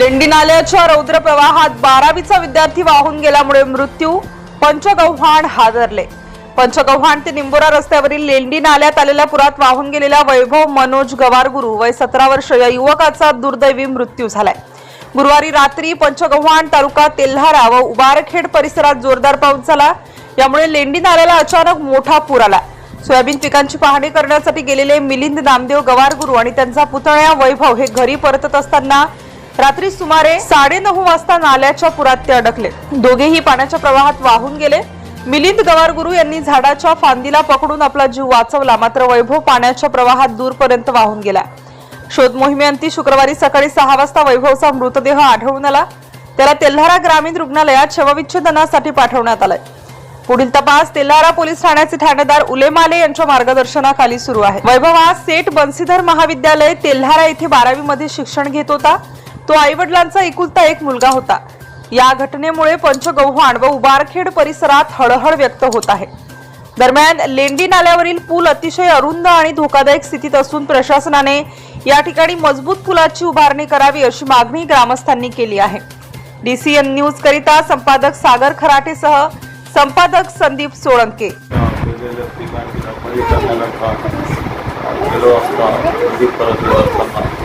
लेंडी नाल्याच्या रौद्र प्रवाहात बारावीचा विद्यार्थी वाहून गेल्यामुळे मृत्यू. पंचगव्हाण हादरले. पंचगव्हाण ते निंबोरा रस्त्यावरील लेंडी नाल्यात आलेल्या पुरात वाहून गेलेल्या वैभव मनोज गवारगुरु वय सतरा वर्ष या युवकाचा दुर्दैवी मृत्यू झालाय. गुरुवारी रात्री पंचगव्हाण तालुका तेल्हारा व उबारखेड परिसरात जोरदार पाऊस झाला. यामुळे लेंडी नाल्याला अचानक मोठा पूर आला. सोयाबीन पिकांची पाहणी करण्यासाठी गेलेले मिलिंद नामदेव गवारगुरु आणि त्यांचा पुतण्या वैभव हे घरी परतत असताना रात्री सुमारे साडेनऊ वाजता नाल्याच्या पुरात ते अडकले. दोघेही पाण्याच्या प्रवाहात वाहून गेले. मिलिंद गवारगुरु यांनी झाडाच्या फांदीला पकडून आपला जीव वाचवला. मात्र वैभव पाण्याच्या प्रवाहात दूरपर्यंत वाहून गेला. शोध मोहिमेअंती शुक्रवारी सकाळी सहा वाजता वैभवचा मृतदेह आढळून आला. त्याला तेल्हारा ग्रामीण रुग्णालयात शवविच्छेदनासाठी पाठवण्यात आलाय. पुढील तपास तेल्हारा पोलीस ठाण्याचे ठाणेदार उलेमाले यांच्या मार्गदर्शनाखाली सुरू आहे. वैभव हा सेठ बन्सीधर महाविद्यालय तेल्हारा येथे बारावी मध्ये शिक्षण घेत होता. तो आई वडिलांचा एकुलता एक मुलगा होता. या घटनेमुळे पंचगव्हाण व उबारखेड परिसरात हळहळ व्यक्त होत आहे. दरम्यान लेंडी नाल्यावरील पूल अतिशय अरुंद आणि धोकादायक स्थितीत असून प्रशासनाने या ठिकाणी मजबूत पुलाची उभारणी करावी अशी मागणी ग्रामस्थांनी केली आहे. डीसीएन न्यूज करिता संपादक सागर खराटेसह संपादक संदीप सोळंके.